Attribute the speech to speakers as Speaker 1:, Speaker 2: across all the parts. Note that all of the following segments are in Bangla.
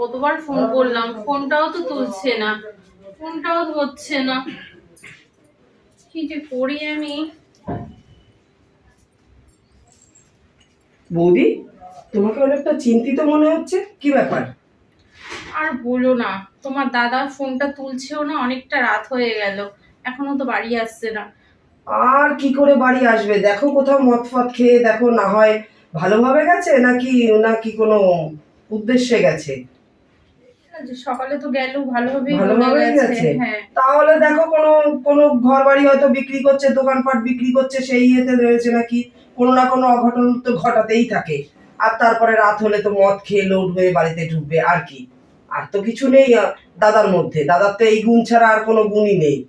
Speaker 1: কতবার ফোন করলাম ফোনটাও তো তুলছে না ফোনটাও ধরছে না। কি যে করি আমি?
Speaker 2: বৌদি তোমাকে অনেকটা চিন্তিত মনে হচ্ছে? কি ব্যাপার?
Speaker 1: আর বলো না তোমার দাদা ফোনটা তুলছেও না অনেকটা রাত হয়ে গেল। এখনও তো বাড়ি আসছে না।
Speaker 2: আর কি করে বাড়ি আসবে? দেখো কোথাও মদ ফদ খেয়ে দেখো না হয় ভালোভাবে গেছে নাকি নাকি কোনো উদ্দেশ্যে গেছে?
Speaker 1: সকালে তো গেল ভালোভাবেই
Speaker 2: ভালোভাবেই
Speaker 1: গেছে।
Speaker 2: গেছে?
Speaker 1: হ্যাঁ।
Speaker 2: তাহলে দেখো কোনো কোনো ঘর বাড়ি হয়তো বিক্রি করছে দোকানপাট বিক্রি করছে সেই ইয়েতে রয়েছে নাকি? কোনো না কোনো অঘটন তো ঘটাতেই থাকে। আর তারপরে রাত হলে তো মদ খেয়ে লোড হয়ে বাড়িতে ঢুকবে আর কি? আর তো কিছু নেই দাদার মধ্যে। দাদার তো এই গুণ ছাড়া আর কোনো গুণই নেই।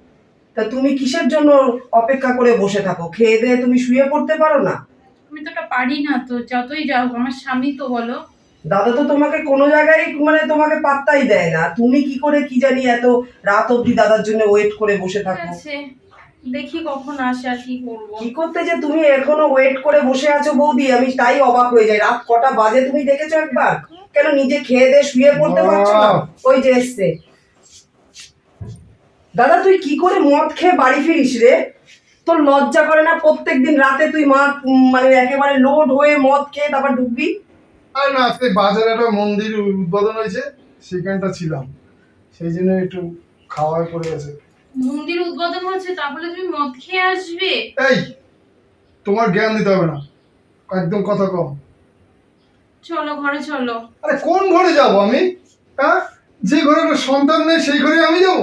Speaker 2: তা তুমি কিসের জন্য অপেক্ষা করে বসে থাকো? খেয়ে দিয়ে তুমি শুয়ে পড়তে পারো না?
Speaker 1: আমি তো ওটা পারি না তো যতই যাও আমার স্বামী তো বলো।
Speaker 2: দাদা তো তোমাকে কোনো জায়গায় মানে তোমাকে পাত্তাই দেয় না। তুমি কি করে কি জানি এত রাত অবধি দাদার জন্য ওয়েট করে বসে থাকো।
Speaker 1: দেখি কখন আসে আর কি করব।
Speaker 2: কি করতে যে তুমি এখনও ওয়েট করে বসে আছো বৌদি? আমি তাই অবাক হয়ে যাই। রাত কটা বাজে তুমি দেখেছ একবার? কেন নিজে খেয়ে দিয়ে শুয়ে পড়তে পারছ না? ওই যে এসছে। দাদা তুই কি করে মদ খেয়ে বাড়ি ফিরিস রে? তোর লজ্জা করে না প্রত্যেকদিন রাতে তুই মা মানে একেবারে লোড হয়ে মদ খেয়ে তারপর ঢুকবি
Speaker 3: আর না আজকে বাজারে একটা মন্দির উদ্বোধন হয়েছে সেখানটা ছিলাম। সেই জন্য একটু খাওয়ায় পড়ে গেছে।
Speaker 1: মন্দির উদ্বোধন হচ্ছে তাহলে তুমি মদ খেয়ে আসবে।
Speaker 3: এই তোমার জ্ঞান দিতে হবে না। একদম কথা কম।
Speaker 1: চলো ঘরে চলো।
Speaker 3: আরে কোন ঘরে যাব আমি? হ্যাঁ? যে ঘরে একটা সন্তান নেই সেই ঘরে আমি যাব?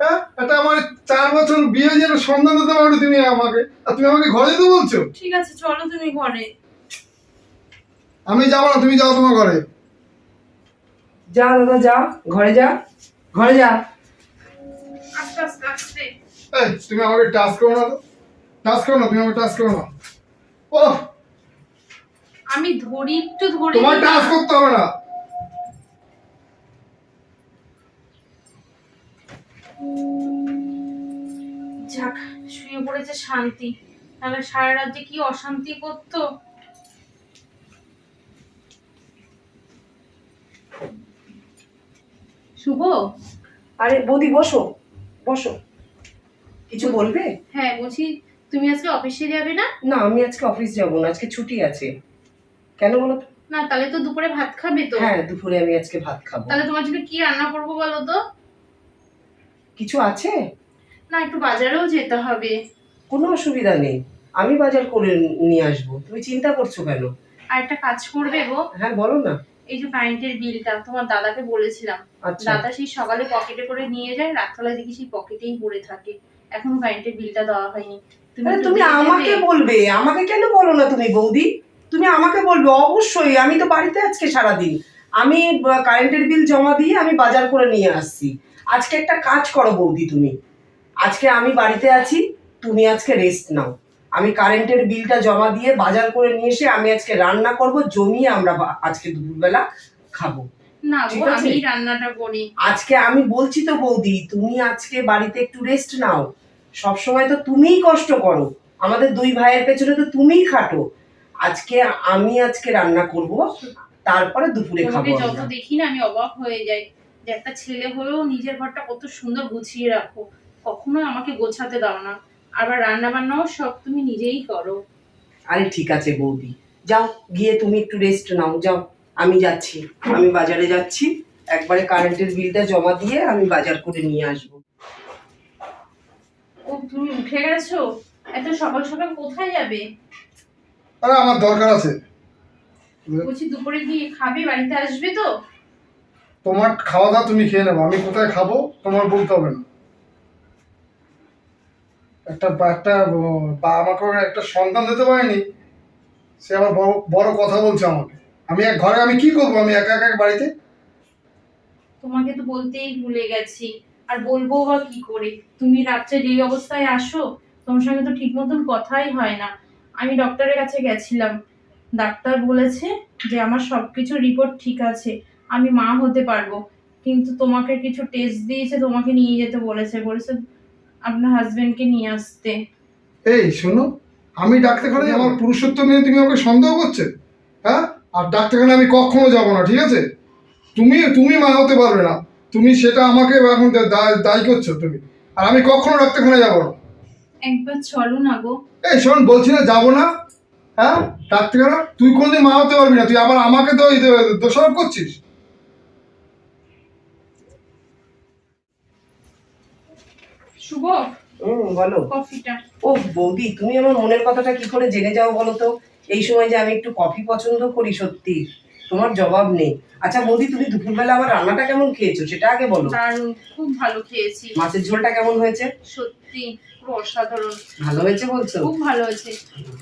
Speaker 3: হ্যাঁ? এটা আমার চার বছর বিয়ে হয়ে সন্তান দিতে পারো তুমি আমাকে। আর তুমি আমাকে ঘরে যেতে বলছো?
Speaker 1: ঠিক আছে চলো তুমি ঘরে।
Speaker 3: আমি যাব না তুমি যাও তোমার ঘরে।
Speaker 2: যা দাদা যা ঘরে যা ঘরে যা।
Speaker 1: আস্তে আস্তে আস্তে
Speaker 3: এই তুমি আমাকে টাচ করো না তো। টাচ করো না তুমি আমাকে টাচ করো না। ও
Speaker 1: আমি ধরি একটু ধরি।
Speaker 3: তোমার টাচ করতে হবে না।
Speaker 1: যাক শুয়ে পড়েছে শান্তি। তাহলে সারা রাত যে কি অশান্তি করতো। শুভ?
Speaker 2: আরে বৌদি বসো বসো। কিছু বলবে?
Speaker 1: হ্যাঁ বলছি তুমি আজকে অফিসে যাবে না?
Speaker 2: না আমি আজকে অফিস যাব না আজকে ছুটি আছে। কেন বলো তো?
Speaker 1: না তাহলে তো দুপুরে ভাত খাবে তো।
Speaker 2: হ্যাঁ দুপুরে আমি আজকে ভাত খাব।
Speaker 1: তাহলে তোমার জন্য কি রান্না করব বলো তো?
Speaker 2: কিছু আছে?
Speaker 1: না একটু বাজারেও যেতে হবে।
Speaker 2: কোনো অসুবিধা নেই। আমি বাজার করে নিয়ে আসব। তুমি চিন্তা করছ কেন?
Speaker 1: আর একটা কাজ করবে গো।
Speaker 2: হ্যাঁ বলো না।
Speaker 1: এই যে কারেন্টের বিলটা তোমার দাদাকে বলেছিলাম।
Speaker 2: আচ্ছা।
Speaker 1: দাদা সেই সকালে পকেটে করে নিয়ে যায় রাতবেলায় দেখি সেই পকেটেই পড়ে থাকে। এখনও কারেন্টের বিলটা দেওয়া হয়নি। তুমি
Speaker 2: তুমি আমাকে বলবে? আমাকে কেন বলো না তুমি বৌদি? তুমি আমাকে বলবে অবশ্যই। আমি তো বাড়িতে আজকে সারাদিন। আমি কারেন্টের বিল জমা দিয়ে আমি বাজার করে নিয়ে আসছি। আজকে একটা কাজ করো বৌদি তুমি। আজকে আমি বাড়িতে আছি তুমি আজকে রেস্ট নাও। আমি কারেন্টের বিলটা জমা দিয়ে বাজার করে নিয়ে এসে আমি আজকে রান্না করব জমিয়ে আমরা আজকে দুপুরবেলা খাব।
Speaker 1: না
Speaker 2: ঠিক
Speaker 1: গো
Speaker 2: আছে।
Speaker 1: আমি রান্নাটা করি।
Speaker 2: আজকে আমি বলছি তো বৌদি তুমি আজকে বাড়িতে একটু রেস্ট নাও। সব সময় তো তুমিই কষ্ট করো। আমাদের দুই ভাইয়ের পেছনে তো তুমিই খাটো। আজকে আমি আজকে রান্না করব তারপরে দুপুরে খাব
Speaker 1: যত। দেখি না আমি অবাক হয়ে যাই যে একটা ছেলে হলেও নিজের ঘরটা কত সুন্দর গুছিয়ে রাখো। কখনো আমাকে গোছাতে দাও না। আবার রান্না বান্নাও সব তুমি নিজেই করো।
Speaker 2: আরে ঠিক আছে বৌদি। যাও গিয়ে তুমি একটু রেস্ট নাও যাও। আমি যাচ্ছি। আমি বাজারে যাচ্ছি। একবারে কারেন্টের বিলটা জমা দিয়ে আমি বাজার করে নিয়ে আসব।
Speaker 1: ও তুমি উঠে গেছো? এত সকাল সকাল কোথায় যাবে?
Speaker 3: আরে আমার দরকার আছে।
Speaker 1: বলছি দুপুরে কি খাবে? বাড়িতে আসবে তো?
Speaker 3: তোমার খাওয়া দাওয়া তুমি খেয়ে নেব। আমি কোথায় খাব? তোমার বলতে হবে না। একটা একটা বা আমাকে একটা সন্তান দিতে পারেনি, সে আবার বড় বড় কথা বলছে আমাকে। আমি এক ঘরে, আমি কি করব? আমি একা একা বাড়িতে?
Speaker 1: তোমাকে তো বলতেই ভুলে গেছি। আর বলব বা কি করে? তুমি রাত্রে যেই অবস্থায় আসো, তোমার সঙ্গে তো ঠিক মতন কথাই হয় না। আমি ডক্টরের কাছে গেছিলাম। ডাক্তার বলেছে যে আমার সবকিছু রিপোর্ট ঠিক আছে। আমি মা হতে পারব। কিন্তু তোমাকে কিছু টেস্ট দিয়েছে, তোমাকে নিয়ে যেতে বলেছে। বলেছে আপনার হাজবেন্ডকে নিয়ে আসতে।
Speaker 3: এই শোনো আমি ডাক্তারখানে আমার পুরুষত্ব নিয়ে তুমি আমাকে সন্দেহ করছে? হ্যাঁ? আর ডাক্তারখানে আমি কখনো যাব না ঠিক আছে? তুমি তুমি মা হতে পারবে না। তুমি সেটা আমাকে এখন দায়ী করছ তুমি। আর আমি কখনো ডাক্তারখানে যাব না।
Speaker 1: একবার চলো না গো।
Speaker 3: এই শোন বলছি না যাব না। হ্যাঁ? ডাক্তারখানা? তুই কোনদিন মা হতে পারবি না। তুই আবার আমাকে তো দোষারোপ করছিস?
Speaker 1: শুভ
Speaker 2: হুম বলো।
Speaker 1: কফিটা।
Speaker 2: ও বৌদি তুমি আমার মনের কথাটা কি করে জেনে যাও বলো তো? এই সময় যে আমি একটু কফি পছন্দ করি সত্যি তোমার জবাব নেই। আচ্ছা বৌদি তুমি দুপুরবেলা আমার রান্নাটা কেমন খেয়েছো সেটা আগে বলো।
Speaker 1: দারুণ খুব ভালো খেয়েছি।
Speaker 2: মাছের ঝোলটা কেমন হয়েছে?
Speaker 1: সত্যি পুরো অসাধারণ।
Speaker 2: ভালো হয়েছে বলছো?
Speaker 1: খুব ভালো হয়েছে।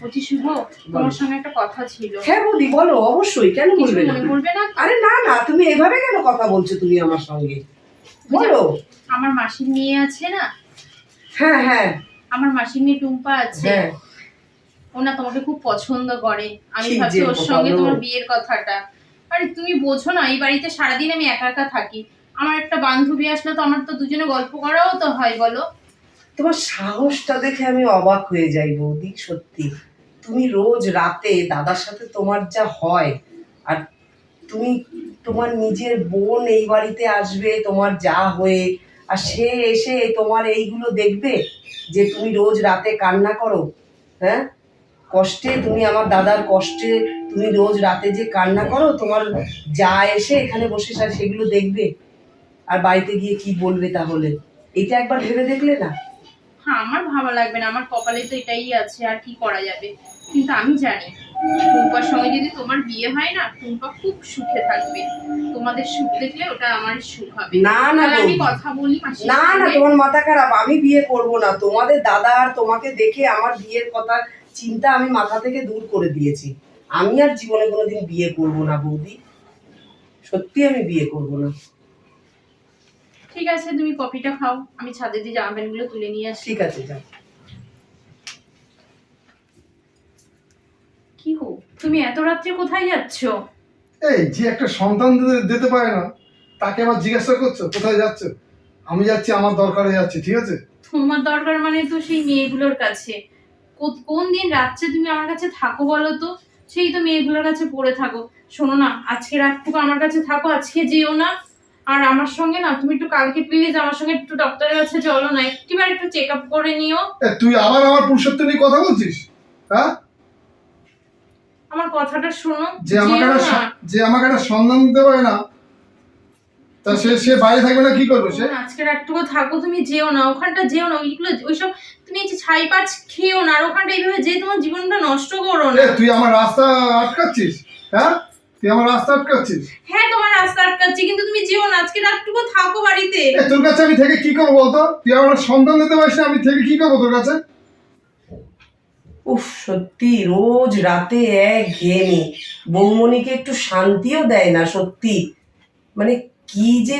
Speaker 1: বলছি শুভ তোমার সঙ্গে একটা কথা ছিল।
Speaker 2: হ্যাঁ বৌদি বলো অবশ্যই কেন বলবে না?
Speaker 1: করবে না?
Speaker 2: আরে না না তুমি এভাবে কেন কথা বলছো তুমি আমার সঙ্গে? বলো।
Speaker 1: আমার মাসির মেয়ে আছে না
Speaker 2: হ্যাঁ হ্যাঁ।
Speaker 1: আমার মাসির মেয়ে টুম্পা আছে।
Speaker 2: হ্যাঁ।
Speaker 1: ও না তোমাকে খুব পছন্দ করে। আমি ভাবছি ওর সঙ্গে তোমার বিয়ের কথাটা। আরে তুমি বোঝো না এই বাড়িতে সারাদিন আমি একা একা থাকি। আমার একটা বান্ধবী আসলে তো আমার তো দুজনে গল্প করাও তো হয় বলো।
Speaker 2: তোমার সাহসটা দেখে আমি অবাক হয়ে যাই বৌদি সত্যি। তুমি রোজ রাতে দাদার সাথে তোমার যা হয় আর তুমি তোমার নিজের বোন এই বাড়িতে আসবে তোমার যা হয়ে আর সে এসে তোমার এইগুলো দেখবে যে তুমি রোজ রাতে কান্না করো হ্যাঁ? কষ্টে তুমি আমার দাদার কষ্টে তুমি রোজ রাতে যে কান্না করো, তোমার যা এসে এখানে বসে সা- সেগুলো দেখবে। আর বাড়িতে গিয়ে কি বলবে তাহলে? এটা একবার ভেবে দেখলে না?
Speaker 1: হ্যাঁ আমার ভালো লাগবে না। আমার কপালে তো এটাই আছে, আর কি করা যাবে? কিন্তু আমি জানি টুম্পার সঙ্গে যদি তোমার বিয়ে হয় না টুম্পা খুব সুখে থাকবে। তোমাদের সুখ দেখলে ওটা আমার সুখ হবে।
Speaker 2: না না
Speaker 1: আমি কথা বলি
Speaker 2: না না তোমার মাথা খারাপ আমি বিয়ে করব না। তোমাদের দাদা আর তোমাকে দেখে আমার বিয়ের কথা চিন্তা আমি মাথা থেকে দূর করে দিয়েছি। আমি আর জীবনে কোনোদিন বিয়ে করব না বৌদি। সত্যি আমি বিয়ে করব না।
Speaker 1: ঠিক আছে তুমি কফিটা খাও। আমি ছাদে দিয়ে জামা প্যান্টগুলো তুলে নিয়ে আসি।
Speaker 2: ঠিক আছে যাও
Speaker 1: কি গো তুমি এত রাত্রে কোথায় যাচ্ছ?
Speaker 3: এই যে একটা সন্তান দিতে- পারে না তাকে আবার জিজ্ঞাসা করছ কোথায় যাচ্ছ? আমি যাচ্ছি আমার দরকারে যাচ্ছি ঠিক আছে?
Speaker 1: তোমার দরকার মানে তো সেই মেয়েগুলোর কাছে। কোন দিন রাত্রে তুমি আমার কাছে থাকো বলো তো? সেই তো মেয়েগুলোর কাছে পড়ে থাকো। শোনো না আজকে রাতটুকু আমার কাছে থাকো আজকে যেও না। আর আমার সঙ্গে না তুমি একটু কালকে প্লিজ আমার সঙ্গে একটু ডক্টরের কাছে চলো না। একটিবার একটু চেক আপ করে নিও।
Speaker 3: তুই আবার আমার পুরুষত্ব নিয়ে কথা বলছিস? হ্যাঁ?
Speaker 1: আমার কথাটা শোনো
Speaker 3: যে আমাকে একটা যে আমাকে একটা সন্ধান দিতে পারে না তা সে সে বাইরে থাকবে না কি করবে সে?
Speaker 1: আজকে রাতটুকু থাকো তুমি যেও না ওখানটা যেও না ওইগুলো ওইসব তুমি এই যে ছাই পাঁচ খেও না আর ওখানটা এইভাবে যে তোমার জীবনটা নষ্ট করো না।
Speaker 3: তুই আমার রাস্তা আটকাচ্ছিস হ্যাঁ? তুই আমার রাস্তা আটকাচ্ছিস।
Speaker 1: হ্যাঁ তোমার রাস্তা আটকাচ্ছি কিন্তু তুমি যেও না আজকে রাতটুকু থাকো বাড়িতে।
Speaker 3: তোর কাছে আমি থেকে কি করব বলতো? তুই আমার সন্তান দিতে পারিস না আমি থেকে কি করব তোর কাছে?
Speaker 2: উফ, সত্যি, রোজ রাতে এক ঘেয়েমি বৌমণিকে একটু শান্তিও দেয় না, সত্যি। মানে কি যে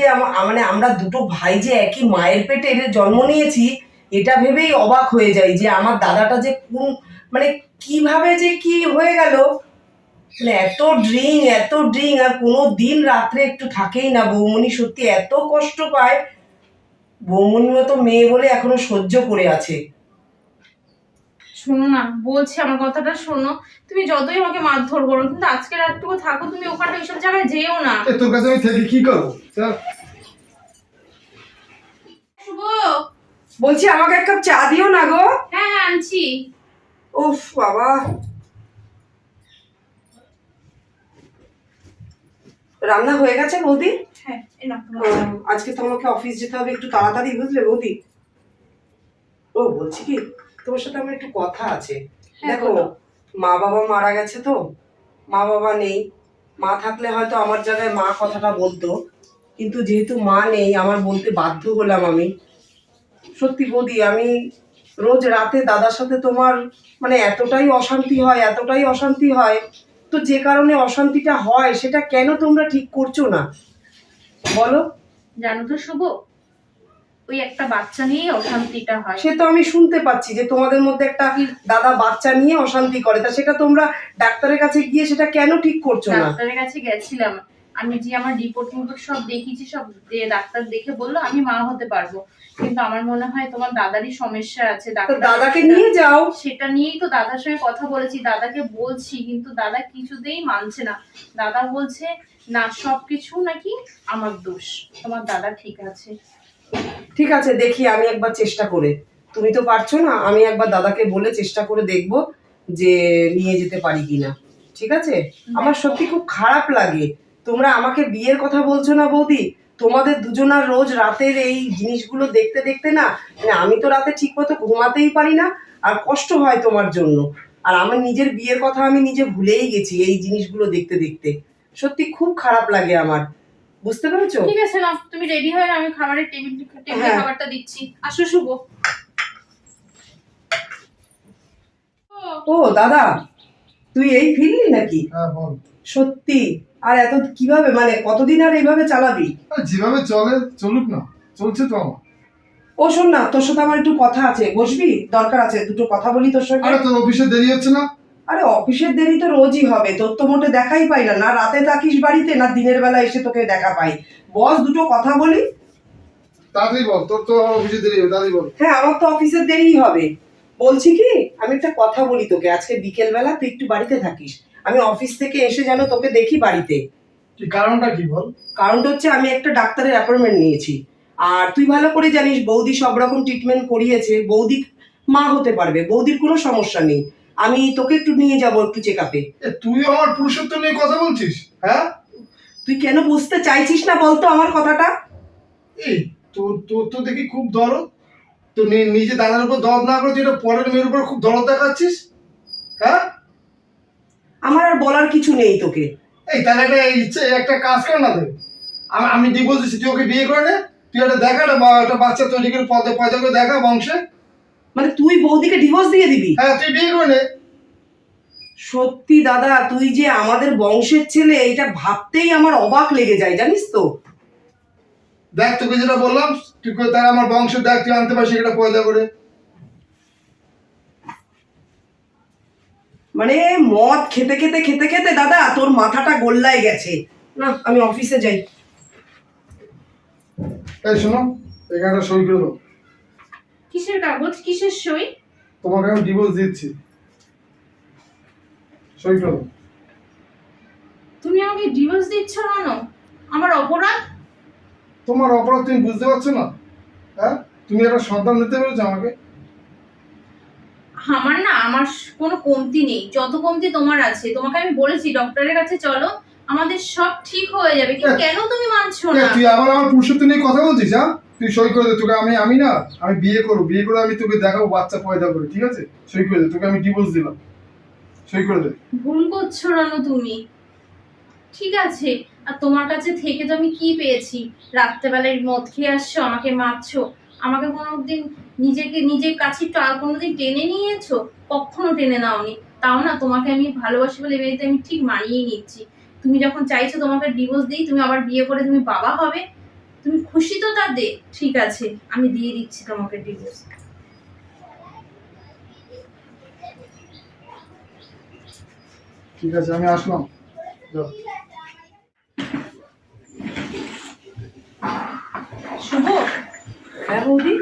Speaker 2: মানে আমরা দুটো ভাই যে একই মায়ের পেটে জন্ম নিয়েছি, এটা ভেবেই অবাক হয়ে যাই যে আমার দাদাটা যে কোন মানে কীভাবে যে কি হয়ে গেল? মানে এত ড্রিং এত ড্রিং, আর কোনো দিন রাত্রে একটু থাকেই না বৌমণি সত্যি এত কষ্ট পায়। বৌমণির মতো মেয়ে বলে এখনও সহ্য করে আছে।
Speaker 1: শোনো না বলছি আমার কথাটা শোনো। তুমি যতই আমাকে মারধর করো কিন্তু আজকে রাতটুকু থাকো তুমি ওখানটা এইসব জায়গায় যেও না।
Speaker 3: এ, তোর কাছে আমি থেকে কি করব?
Speaker 1: শুভ।
Speaker 2: বলছি আমাকে এক কাপ চা দিও না গো।
Speaker 1: হ্যাঁ হ্যাঁ আনছি।
Speaker 2: উফ বাবা। রান্না হয়ে গেছে বৌদি?
Speaker 1: হ্যাঁ।
Speaker 2: আজকে তোমাকে অফিস যেতে হবে একটু তাড়াতাড়ি বুঝলে বৌদি? ও বলছি কি? তোমার সাথে আমার একটু কথা আছে।
Speaker 1: হ্যাঁ,
Speaker 2: দেখো মা বাবা মারা গেছে তো? মা বাবা নেই। মা থাকলে হয়তো আমার জায়গায় মা কথাটা বলতো। কিন্তু যেহেতু মা নেই আমার বলতে বাধ্য হলাম আমি। সত্যি বৌদি আমি রোজ রাতে দাদার সাথে তোমার মানে এতটাই অশান্তি হয় এতটাই অশান্তি হয়। তো যে কারণে অশান্তিটা হয় সেটা কেন তোমরা ঠিক করছ না? বলো।
Speaker 1: জানো তো শুভ ওই একটা বাচ্চা নিয়েই অশান্তিটা হয়।
Speaker 2: সে তো আমি শুনতে পাচ্ছি যে তোমাদের মধ্যে একটা দাদা বাচ্চা নিয়ে অশান্তি করে। তা সেটা তোমরা ডাক্তারের কাছে গিয়ে সেটা কেন ঠিক করছ না?
Speaker 1: ডাক্তারের কাছে গেছিলাম। আমি যে আমার রিপোর্ট টিপোর্ট সব দেখিয়েছি সব যে ডাক্তার দেখে বলল আমি মা হতে পারব। কিন্তু আমার মনে হয় তোমার দাদারই সমস্যা আছে ডাক্তার
Speaker 2: দাদাকে নিয়ে যাও।
Speaker 1: সেটা নিয়েই তো দাদার সঙ্গে কথা বলেছি দাদাকে বলছি কিন্তু দাদা কিছুতেই মানছে না। দাদা বলছে না সবকিছু নাকি আমার দোষ। তোমার দাদা ঠিক আছে।
Speaker 2: ঠিক আছে দেখি আমি একবার চেষ্টা করে। তুমি তো পারছ না আমি একবার দাদাকে বলে চেষ্টা করে দেখব যে নিয়ে যেতে পারি কিনা। ঠিক আছে? আমার সত্যি খুব খারাপ লাগে। তোমরা আমাকে বিয়ের কথা বলছো না বৌদি? তোমাদের দুজনার রোজ রাতের এই জিনিসগুলো দেখতে দেখতে না মানে আমি তো রাতে ঠিক মতো ঘুমাতেই পারি না আর কষ্ট হয় তোমার জন্য। আর আমার নিজের বিয়ের কথা আমি নিজে ভুলেই গেছি এই জিনিসগুলো দেখতে দেখতে। সত্যি খুব খারাপ লাগে আমার। বুঝতে পেরেছ?
Speaker 1: ঠিক আছে না তুমি রেডি হয়ে আমি খাবারের টেবিল টেবিলে
Speaker 2: হ্যাঁ।
Speaker 1: খাবারটা দিচ্ছি। আসো শুভ। ও,
Speaker 2: ও দাদা তুই এই ফিরলি নাকি?
Speaker 3: হ্যাঁ বল।
Speaker 2: সত্যি? আর এত কীভাবে মানে কতদিন আর এইভাবে চালাবি?
Speaker 3: আর যেভাবে চলে চলুক না চলছে তো আমার।
Speaker 2: ও শোন না তোর সাথে আমার একটু কথা আছে বসবি? দরকার আছে দুটো কথা বলি তোর সঙ্গে।
Speaker 3: আরে তোর অফিসে দেরি হচ্ছে না?
Speaker 2: আরে অফিসের দেরি তো রোজই হবে তোর তো মোটে দেখাই পাই না। না রাতে থাকিস বাড়িতে না দিনের বেলা এসে তোকে দেখা পাই। বস দুটো কথা বলি।
Speaker 3: তাড়াতাড়ি বল তোর তো অফিসে দেরি হবে তাড়াতাড়ি বল।
Speaker 2: হ্যাঁ আমার তো অফিসের দেরিই হবে। বলছি কি আমি একটা কথা বলি তোকে আজকে বিকেল বেলা তুই একটু বাড়িতে থাকিস। আমি অফিস থেকে এসে যেন তোকে দেখি বাড়িতে।
Speaker 3: কারণটা কি বল?
Speaker 2: কারণটা হচ্ছে আমি একটা ডাক্তারের অ্যাপয়েন্টমেন্ট নিয়েছি। আর তুই ভালো করে জানিস বৌদি সব রকম ট্রিটমেন্ট করিয়েছে বৌদি মা হতে পারবে বৌদির কোনো সমস্যা নেই। আমি তোকে একটু নিয়ে যাব একটু চেক আপে
Speaker 3: তুই আমার পুরুষত্ব নিয়ে কথা বলছিস হ্যাঁ?
Speaker 2: তুই কেন বুঝতে চাইছিস না বলতো আমার কথাটা?
Speaker 3: এই তোর তোর তো দেখি খুব দরদ। তো নি- নিজে দাদার উপর দরদ না করে তুই পরের মেয়ের উপর খুব দরদ দেখাচ্ছিস হ্যাঁ?
Speaker 2: আমার আর বলার কিছু নেই তোকে।
Speaker 3: এই তাহলে একটা ইচ্ছে একটা কাজ কর না তুই। আমি আমি ডিভোর্স দিচ্ছি তুই ওকে বিয়ে করে নে। তুই একটা দেখা একটা বা- একটা বাচ্চা তৈরি করে পদে পয়দা করে দেখা বংশে।
Speaker 2: মানে তুই বৌদিকে ডিভোর্স দিয়ে দিবি?
Speaker 3: হ্যাঁ তুই বিয়ে করে
Speaker 2: সত্যি দাদা তুই যে আমাদের বংশের ছেলে এটা ভাবতেই আমার অবাক লেগে যায় জানিস তো?
Speaker 3: দেখ তোকে যেটা বললাম তুই তারা আমার বংশের দেখ তুই আনতে পারছিস এটা পয়দা করে।
Speaker 2: মানে মদ খেতে খেতে খেতে খেতে দাদা তোর মাথাটা গোল্লায় গেছে। না আমি অফিসে যাই।
Speaker 3: এই শোনো এখানে একটা সই করে
Speaker 1: কিসের কাগজ? কিসের সই?
Speaker 3: তোমাকে আমি ডিভোর্স দিচ্ছি। সই করে।
Speaker 1: তুমি আমাকে ডিভোর্স দিচ্ছ কেন? আমার অপরাধ?
Speaker 3: তোমার অপরাধ তুমি বুঝতে পারছ না? হ্যাঁ? তুমি একটা সন্তান দিতে পেরেছ আমাকে?
Speaker 1: আমার না আমার কোনো কমতি নেই। যত কমতি তোমার আছে তোমাকে আমি বলেছি ডক্টরের কাছে চলো আমাদের সব ঠিক হয়ে যাবে। কিন্তু কেন তুমি মানছো না?
Speaker 3: তুই আবার আমার পুরুষত্ব নিয়ে কথা বলছিস হ্যাঁ? তুই সই করে দে, তোকে আমি আমি না, আমি বিয়ে করব, বিয়ে করে আমি তোকে দেখাবো, বাচ্চা পয়দা করে, ঠিক আছে? সই করে দে, তোকে আমি ডিভোর্স দিলাম। সই করে দে।
Speaker 1: ভুল করছ রানু তুমি। ঠিক আছে, আর তোমার কাছে থেকে তো আমি কি পেয়েছি? রাত্রেবেলায় মদ খেয়ে আসছো, আমাকে মারছো। আমাকে কোনোদিন নিজেকে, নিজের কাছে একটু আর কোনোদিন টেনে নিয়েছো? কখনো টেনে নাওনি। তাও না, তোমাকে আমি ভালোবাসি বলে বিয়েতে আমি ঠিক মানিয়ে নিচ্ছি। তুমি যখন চাইছো তোমাকে ডিভোর্স দিই, তুমি আবার বিয়ে করে তুমি বাবা হবে। তুমি খুশি তো তা দে ঠিক আছে আমি দিয়ে দিচ্ছি তোমাকে ডিভোর্স
Speaker 3: ঠিক আছে আমি আসলাম।
Speaker 1: শুভ।
Speaker 2: হ্যাঁ বৌদি?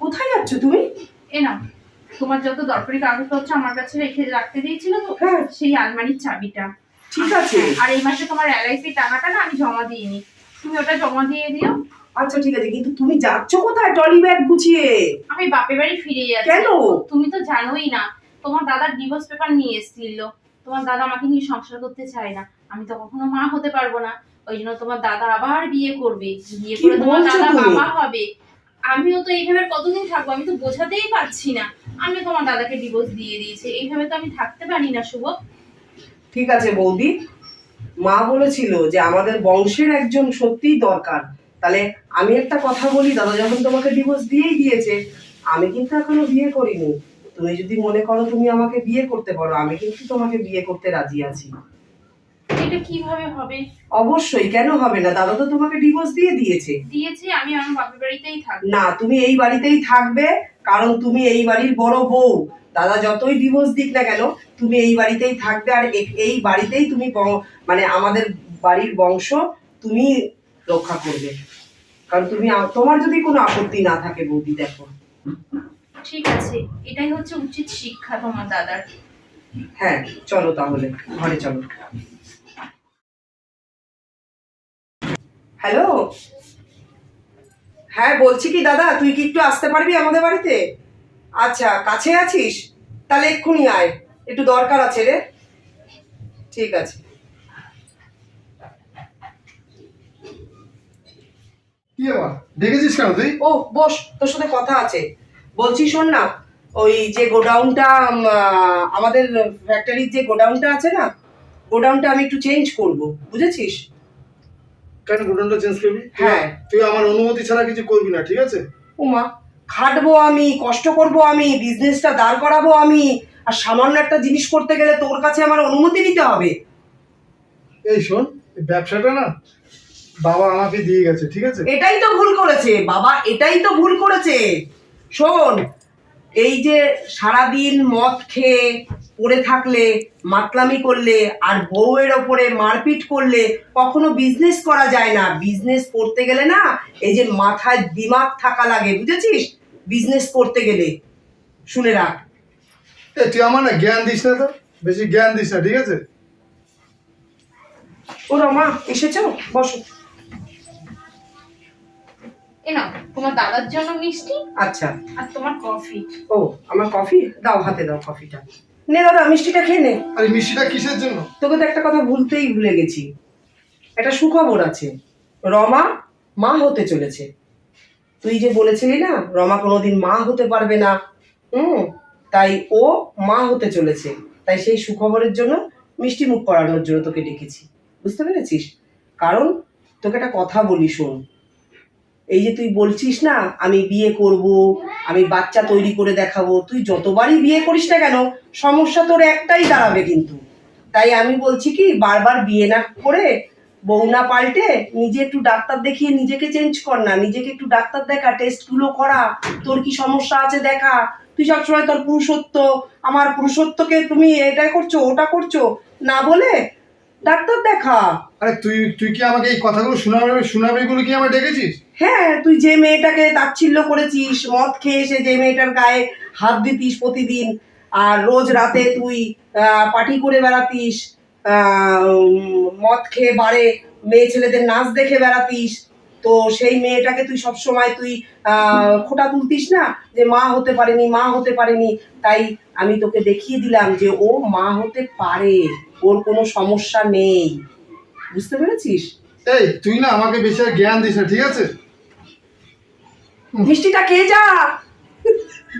Speaker 2: কোথায় যাচ্ছ তুমি?
Speaker 1: এ না তোমার যত দরকারি কাগজপত্র আমার কাছে রেখে রাখতে দিয়েছিল তো
Speaker 2: হ্যাঁ।
Speaker 1: সেই আলমারির চাবিটা।
Speaker 2: ঠিক আছে।
Speaker 1: আর এই মাসে তোমার এলআইসি টাকাটা না আমি জমা দিইনি। তুমি ওটা জমা দিয়ে দিও।
Speaker 2: আচ্ছা ঠিক আছে কিন্তু তুমি যাচ্ছ কোথায় ব্যাগ গুছিয়ে?
Speaker 1: আমি বাপের বাড়ি ফিরে যাচ্ছি।
Speaker 2: কেন?
Speaker 1: তুমি তো জানোই না তোমার দাদার ডিভোর্স পেপার নিয়ে এসেছিল। তোমার দাদা আমাকে নিয়ে সংসার করতে চায় না। আমি তো কখনো মা হতে পারব না। ওই জন্য তোমার দাদা আবার বিয়ে করবে। বিয়ে করে তোমার দাদা বাবা হবে। আমিও তো এইভাবে কতদিন থাকব? আমি তো বোঝাতেই পারছি না। আমি তোমার দাদাকে ডিভোর্স দিয়ে দিয়েছি। এইভাবে তো আমি থাকতে পারি না শুভ।
Speaker 2: ঠিক আছে বৌদি। মা বলেছিল যে আমাদের বংশের একজন সত্যিই দরকার। তাহলে আমি একটা কথা বলি, দাদা যখন তোমাকে ডিভোর্স দিয়েই দিয়েছে, আমি কিন্তু এখনও বিয়ে করিনি। তুমি যদি মনে করো তুমি আমাকে বিয়ে করতে পারো, আমি কিন্তু তোমাকে বিয়ে করতে রাজি আছি।
Speaker 1: এটা কীভাবে হবে?
Speaker 2: অবশ্যই কেন হবে না? দাদা তো তোমাকে ডিভোর্স দিয়ে দিয়েছে।
Speaker 1: দিয়েছি আমি আমার বাপের বাড়িতেই থাকব।
Speaker 2: না তুমি এই বাড়িতেই থাকবে কারণ তুমি এই বাড়ির বড় বউ। দাদা যতই ডিভোর্স দিক না কেন তুমি এই বাড়িতেই থাকবে আর এই বাড়িতেই তুমি মানে আমাদের বাড়ির বংশ তুমি রক্ষা করবে। কারণ তুমি তোমার যদি কোনো আপত্তি না থাকে বৌদি দেখো।
Speaker 1: ঠিক আছে এটাই হচ্ছে উচিত শিক্ষা তোমার দাদার।
Speaker 2: হ্যাঁ চলো তাহলে ঘরে চলো। হ্যালো হ্যাঁ বলছি কি দাদা তুই কি একটু আসতে পারবি আমাদের বাড়িতে? আচ্ছা কাছে আছিস? তাহলে এক্ষুনি আয় একটু দরকার আছে রে। ঠিক আছে।
Speaker 3: কি আবার ডেকেছিস কেন তুই?
Speaker 2: ও বস তোর সাথে কথা আছে। বলছি শোন না ওই যে গোডাউনটা আমাদের ফ্যাক্টরির যে গোডাউনটা আছে না গোডাউনটা আমি একটু চেঞ্জ করব বুঝেছিস?
Speaker 3: কেন গোডাউনটা চেঞ্জ করবি?
Speaker 2: হ্যাঁ।
Speaker 3: তুই আমার অনুমতি ছাড়া কিছু করবি না ঠিক আছে?
Speaker 2: উমা খাটবো আমি কষ্ট করব আমি বিজনেসটা দাঁড় করাবো আমি আর সামান্য একটা জিনিস করতে গেলে তোর কাছে আমার অনুমতি নিতে হবে।
Speaker 3: এই শোন ব্যবসাটা না বাবা আমাকে দিয়ে গেছে ঠিক আছে?
Speaker 2: এটাই তো ভুল করেছে বাবা এটাই তো ভুল করেছে। শোন এই যে সারাদিন মদ খেয়ে পড়ে থাকলে মাতলামি করলে আর বউয়ের ওপরে মারপিট করলে কখনো বিজনেস করা যায় না। বিজনেস করতে গেলে না এই যে মাথায় দিমাগ থাকা লাগে বুঝেছিস? বিজনেস করতে গেলে। শুনে রাখ।
Speaker 3: এ তুই আমার না জ্ঞান দিস না তো? বেশি জ্ঞান দিস না ঠিক আছে?
Speaker 2: ও রমা এসেছ? বসো।
Speaker 1: এ নাও তোমার দাদার জন্য মিষ্টি
Speaker 2: আচ্ছা।
Speaker 1: আর তোমার কফি
Speaker 2: ও আমার কফি দাও হাতে দাও কফিটা নে দাদা মিষ্টিটা খেয়ে নে।
Speaker 3: আর মিষ্টিটা কিসের জন্য?
Speaker 2: তোকে তো একটা কথা ভুলতেই ভুলে গেছি। একটা সুখবর আছে। রমা মা হতে চলেছে। তুই যে বলেছিলি না রমা কোনোদিন মা হতে পারবে না। হুম তাই ও মা হতে চলেছে। তাই সেই সুখবরের জন্য মিষ্টি মুখ করানোর জন্য তোকে ডেকেছি। বুঝতে পেরেছিস? কারণ তোকে একটা কথা বলি শোন। এই যে তুই বলছিস না, আমি বিয়ে করব, আমি বাচ্চা তৈরি করে দেখাবো, তুই যতবারই বিয়ে করিস না কেন, সমস্যা তোর একটাই দাঁড়াবে কিন্তু। তাই আমি বলছি কি, বারবার বিয়ে না করে বউ না পাল্টে নিজে একটু ডাক্তার দেখিয়ে নিজেকে চেঞ্জ কর না, নিজেকে একটু ডাক্তার দেখা টেস্টগুলো করা, তোর কি সমস্যা আছে দেখা, তুই সবসময় তোর পুরুষত্ব, আমার পুরুষত্বকে তুমি এটা করছ, ওটা করছ, না বলে ডাক্তার দেখা।
Speaker 3: আরে তুই তুই কি আমাকে এই কথাগুলো শোনাবে শোনাবে গুলো কি আমার ডেকেছিস?
Speaker 2: হ্যাঁ তুই যে মেয়েটাকে তাচ্ছিল্য করেছিস মদ খেয়ে এসে যে মেয়েটার গায়ে হাত দিতিস প্রতিদিন আর রোজ রাতে তুই পার্টি করে বেড়াতিস মদ খেয়ে বারে মেয়ে ছেলেদের নাচ দেখে বেড়াতিস তো সেই মেয়েটাকে তুই সব সময় তুই আহ, খোটা তুলতিস না যে মা হতে পারেনি মা হতে পারেনি। তাই আমি তোকে দেখিয়ে দিলাম যে ও মা হতে পারে। ওর কোনো সমস্যা নেই। বুঝতে পেরেছিস?
Speaker 3: এই তুই না আমাকে বেশি জ্ঞান দিস না ঠিক আছে?
Speaker 2: মিষ্টিটা খেয়ে যা।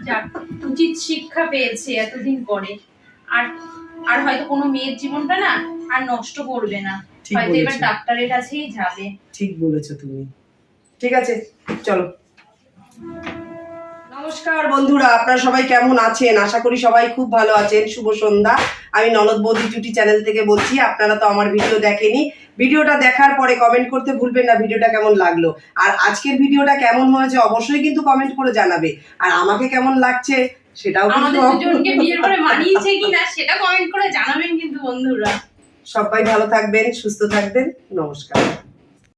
Speaker 1: যাক উচিত শিক্ষা পেয়েছে এতদিন পরে। আর আর হয়তো কোনো মেয়ের জীবনটা না আর নষ্ট করবে না। হয়তো এবার ডাক্তারের কাছেই যাবে।
Speaker 2: ঠিক বলেছ তুমি। ঠিক আছে চলো। নমস্কার বন্ধুরা আপনারা সবাই কেমন আছেন? আশা করি সবাই খুব ভালো আছেন। শুভ সন্ধ্যা। আমি ননদ বৌদি জুটি চ্যানেল থেকে বলছি আপনারা তো আমার ভিডিও দেখেনি। ভিডিওটা দেখার পরে কমেন্ট করতে ভুলবেন না ভিডিওটা কেমন লাগল? আর আজকের ভিডিওটা কেমন হয়েছে অবশ্যই কিন্তু কমেন্ট করে জানাবে। আর আমাকে কেমন লাগছে সেটাও
Speaker 1: আমাদের
Speaker 2: কিন্তু
Speaker 1: বিয়ের পরে মানিয়েছে কিনা সেটা কমেন্ট করে জানাবেন কিন্তু বন্ধুরা।
Speaker 2: সবাই ভালো থাকবেন সুস্থ থাকবেন। নমস্কার।